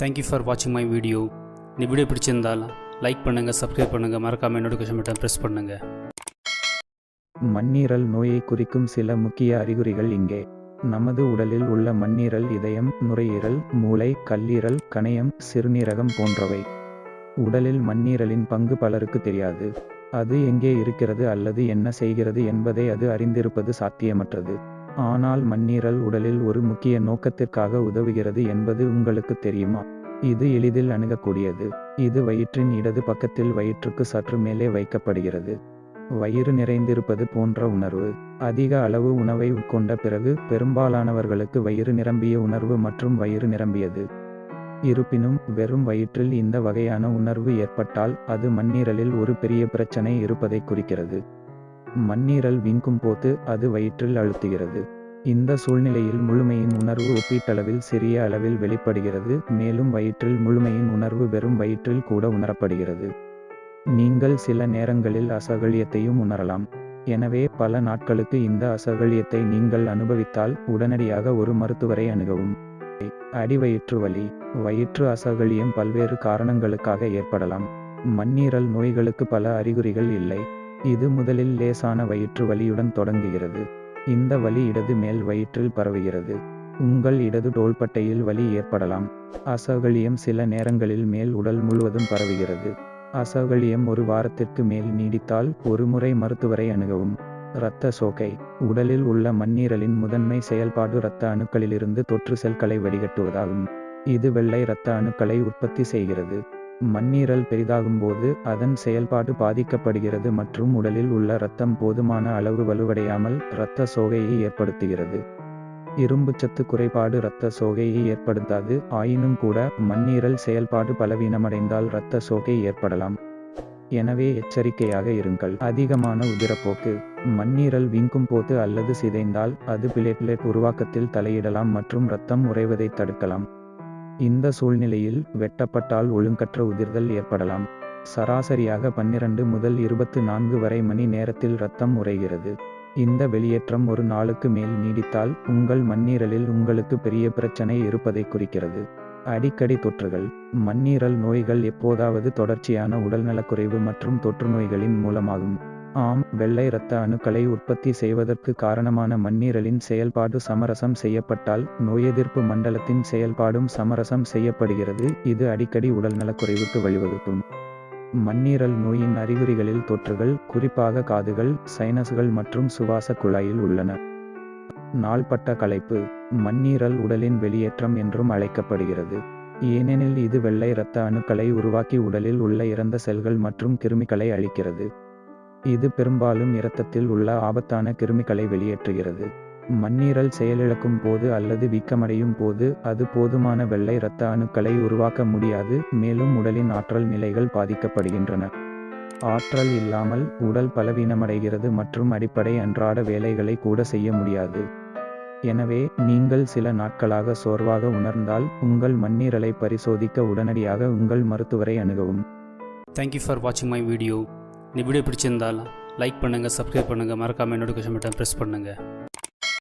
Thank you for வாட்சிங் my video இந்த video பிடிச்சிருந்தால் லைக் பண்ணுங்கள் சப்ஸ்கிரைப் பண்ணுங்கள் மறக்காமல் நோட்டிஃபிகேஷன் பட்டன் ப்ரெஸ் பண்ணுங்கள் மண்ணீரல் நோயை குறிக்கும் சில முக்கிய அறிகுறிகள் இங்கே. நமது உடலில் உள்ள மண்ணீரல் இதயம் நுரையீரல் மூளை கல்லீரல் கணையம் சிறுநீரகம் போன்றவை. உடலில் மண்ணீரலின் பங்கு பலருக்கு தெரியாது. அது எங்கே இருக்கிறது அல்லது என்ன செய்கிறது என்பதை அது அறிந்திருப்பது சாத்தியமற்றது. ஆனால் மண்ணீரல் உடலில் ஒரு முக்கிய நோக்கத்திற்காக உதவுகிறது என்பது உங்களுக்கு தெரியுமா? இது எளிதில் அணுகக்கூடியது. இது வயிற்றின் இடது பக்கத்தில் வயிற்றுக்கு சற்று மேலே வைக்கப்படுகிறது. வயிறு நிறைந்திருப்பது போன்ற உணர்வு. அதிக அளவு உணவை உட்கொண்ட பிறகு பெரும்பாலானவர்களுக்கு வயிறு நிரம்பிய உணர்வு மற்றும் வயிறு நிரம்பியது. இருப்பினும் வெறும் வயிற்றில் இந்த வகையான உணர்வு ஏற்பட்டால் அது மண்ணீரலில் ஒரு பெரிய பிரச்சனை இருப்பதை குறிக்கிறது. மண்ணீரல் வீங்கும் போது அது வயிற்றில் அழுத்துகிறது. இந்த சூழ்நிலையில் முழுமையின் உணர்வு ஒப்பீட்டளவில் சிறிய அளவில் வெளிப்படுகிறது மேலும் வயிற்றில் முழுமையின் உணர்வு வெறும் வயிற்றில் கூட உணரப்படுகிறது. நீங்கள் சில நேரங்களில் அசகழியத்தையும் உணரலாம். எனவே பல நாட்களுக்கு இந்த அசகழியத்தை நீங்கள் அனுபவித்தால் உடனடியாக ஒரு மருத்துவரை அணுகவும். அடிவயிற்று வலி வயிற்று அசகழியம் பல்வேறு காரணங்களுக்காக ஏற்படலாம். மண்ணீரல் நோய்களுக்கு பல அறிகுறிகள் இல்லை. இது முதலில் லேசான வயிற்று வலியுடன் தொடங்குகிறது. இந்த வலி இடது மேல் வயிற்றில் பரவுகிறது. உங்கள் இடது தோள்பட்டையில் வலி ஏற்படலாம். அசௌகரியம் சில நேரங்களில் மேல் உடல் முழுவதும் பரவுகிறது. அசௌகரியம் ஒரு வாரத்திற்கு மேல் நீடித்தால் ஒரு முறை மருத்துவரை அணுகவும். இரத்த சோகை. உடலில் உள்ள மண்ணீரலின் முதன்மை செயல்பாடு இரத்த அணுக்களிலிருந்து தொற்று செல்களை வடிகட்டுவதாகும். இது வெள்ளை இரத்த அணுக்களை உற்பத்தி செய்கிறது. மண்ணீரல் பெரிதாகும்போது அதன் செயல்பாடு பாதிக்கப்படுகிறது மற்றும் உடலில் உள்ள இரத்தம் போதுமான அளவு வலுவடையாமல் இரத்த சோகையை ஏற்படுத்துகிறது. இரும்புச்சத்து குறைபாடு இரத்த சோகையை ஏற்படுத்தாது ஆயினும் கூட மண்ணீரல் செயல்பாடு பலவீனமடைந்தால் இரத்த சோகை ஏற்படலாம். எனவே எச்சரிக்கையாக இருங்கள். அதிகமான உதிரப்போக்கு. மண்ணீரல் வீங்கும் போது அல்லது சிதைந்தால் அது பிளேட்லெட் உருவாக்கத்தில் தலையிடலாம் மற்றும் இரத்தம் உறைவதை தடுக்கலாம். இந்த சூழ்நிலையில் வெட்டப்பட்டால் ஒழுங்கற்ற உதிர்தல் ஏற்படலாம். சராசரியாக பன்னிரண்டு முதல் இருபத்து நான்கு வரை மணி நேரத்தில் இரத்தம் உறைகிறது. இந்த வெளியேற்றம் ஒரு நாளுக்கு மேல் நீடித்தால் உங்கள் மண்ணீரலில் உங்களுக்கு பெரிய பிரச்சனை இருப்பதை குறிக்கிறது. அடிக்கடி தொற்றுகள் மண்ணீரல் நோய்கள் எப்போதாவது தொடர்ச்சியான உடல்நலக்குறைவு மற்றும் தொற்றுநோய்களின் மூலமாகும். ஆம் வெள்ளை இரத்த அணுக்களை உற்பத்தி செய்வதற்கு காரணமான மண்ணீரலின் செயல்பாடு சமரசம் செய்யப்பட்டால் நோயெதிர்ப்பு மண்டலத்தின் செயல்பாடும் சமரசம் செய்யப்படுகிறது. இது அடிக்கடி உடல்நலக்குறைவுக்கு வழிவகுக்கும். மண்ணீரல் நோயின் அறிகுறிகளில் தொற்றுகள் குறிப்பாக காதுகள் சைனஸ்கள் மற்றும் சுவாச குழாயில் உள்ளன. நாள்பட்ட களைப்பு மண்ணீரல் உடலின் வெளியேற்றம் என்றும் அழைக்கப்படுகிறது. ஏனெனில் இது வெள்ளை இரத்த அணுக்களை உருவாக்கி உடலில் உள்ள இறந்த செல்கள் மற்றும் கிருமிகளை அழிக்கிறது. இது பெரும்பாலும் இரத்தத்தில் உள்ள ஆபத்தான கிருமிகளை வெளியேற்றுகிறது. மண்ணீரல் செயலிழக்கும் போது அல்லது வீக்கமடையும் போது அது போதுமான வெள்ளை இரத்த அணுக்களை உருவாக்க முடியாது மேலும் உடலின் ஆற்றல் நிலைகள் பாதிக்கப்படுகின்றன. ஆற்றல் இல்லாமல் உடல் பலவீனமடைகிறது மற்றும் அடிப்படை அன்றாட வேலைகளை கூட செய்ய முடியாது. எனவே நீங்கள் சில நாட்களாக சோர்வாக உணர்ந்தால் உங்கள் மண்ணீரலை பரிசோதிக்க உடனடியாக உங்கள் மருத்துவரை அணுகவும். தேங்க்யூ ஃபார் வாட்சிங் மை வீடியோ இந்த வீடியோ பிடிச்சிருந்தால் லைக் பண்ணுங்கள் சப்ஸ்கிரைப் பண்ணுங்கள் மறக்காமல் நோட்டிஃபிகேஷன் பட்டன் ப்ரெஸ் பண்ணுங்கள்